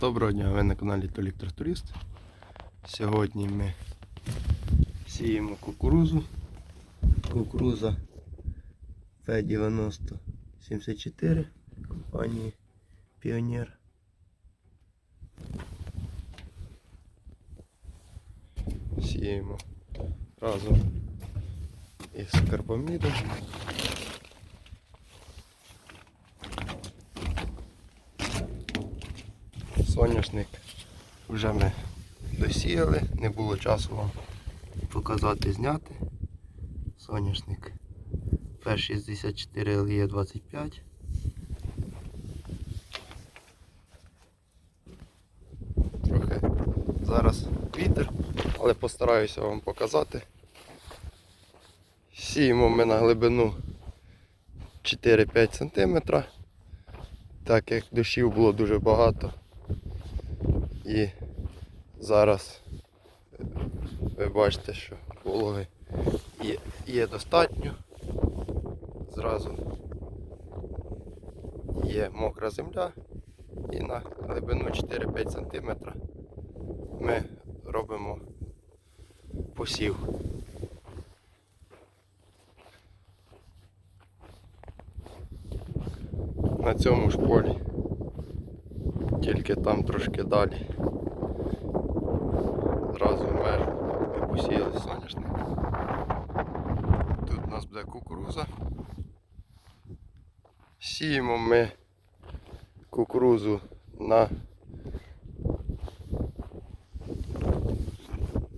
Доброго дня, ви на каналі Толік Тракторист. Сьогодні ми сіємо кукурузу. Кукуруза P9074 компанії Піонер. Сіємо разом із карбамідом. Соняшник вже ми досіяли, не було часу вам показати, зняти. Соняшник P64 LE 25. Трохи зараз вітер, але постараюся вам показати. Сіємо ми на глибину 4-5 см, так як дощів було дуже багато. І зараз ви бачите, що вологи є, є достатньо. Зразу є мокра земля і на глибину 4-5 см ми робимо посів. На цьому ж полі, тільки там трошки далі. Зразу межу ми посіяли соняшник. Тут у нас буде кукуруза. Сіємо ми кукурузу на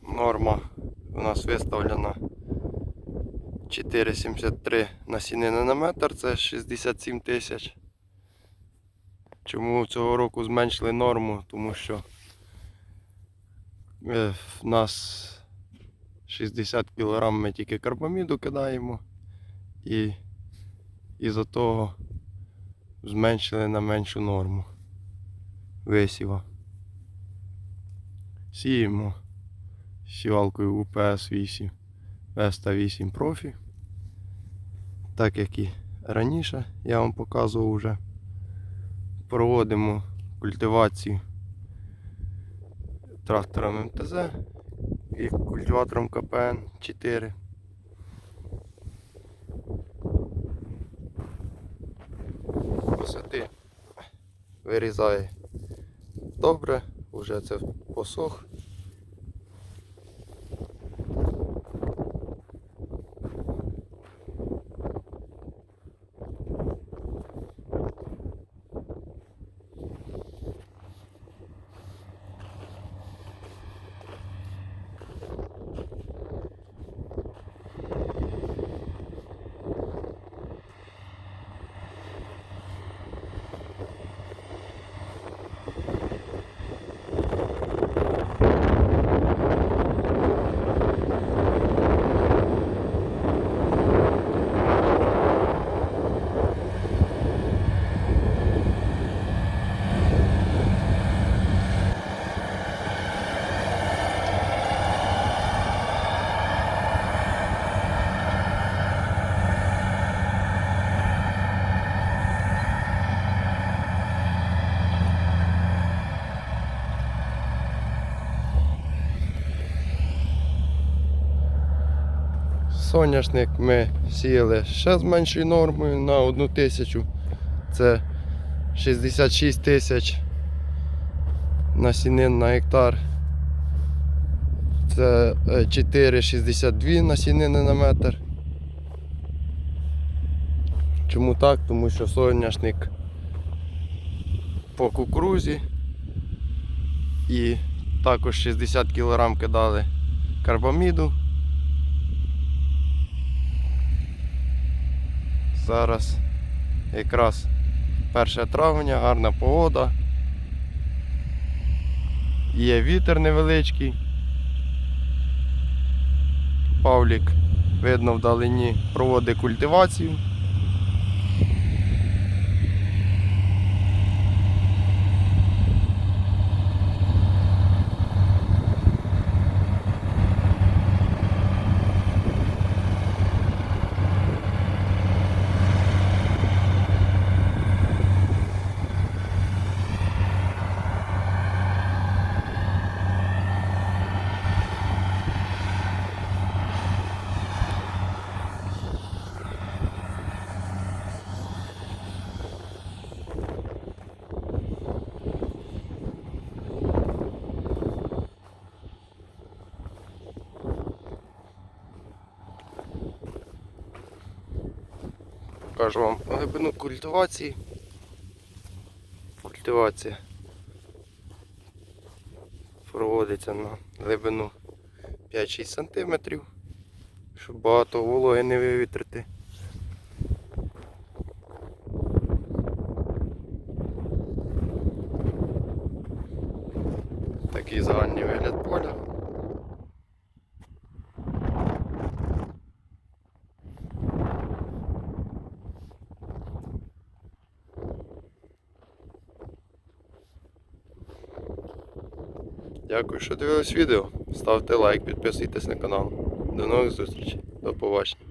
норма у нас виставлена 4,73 насінини на метр, це 67 тисяч. Чому цього року зменшили норму? Тому що Е, В нас 60 кг ми тільки карбаміду кидаємо і із-за того зменшили на меншу норму висіва. Сіємо сівалкою УПС 8 Веста 8 профі. Так як і раніше я вам показував вже. Проводимо культивацію трактором МТЗ і культиватором КПН 4. Висоти вирізає добре, вже це посох. Соняшник ми сіяли ще з меншою нормою на одну тисячу. Це 66 тисяч насінин на гектар. Це е, 4,62 насінини на метр. Чому так? Тому що соняшник по кукурузі і також 60 кг кидали карбаміду. Зараз якраз 1 травня, гарна погода. Є вітер невеличкий. Павлік, видно, вдалині проводить культивацію. Покажу вам глибину культивації. Культивація проводиться на глибину 5-6 см, щоб багато вологи не вивітрити. Такий загальний вигляд поля. Дякую, що дивились відео. Ставте лайк, підписуйтесь на канал. До нових зустрічей. До побачення.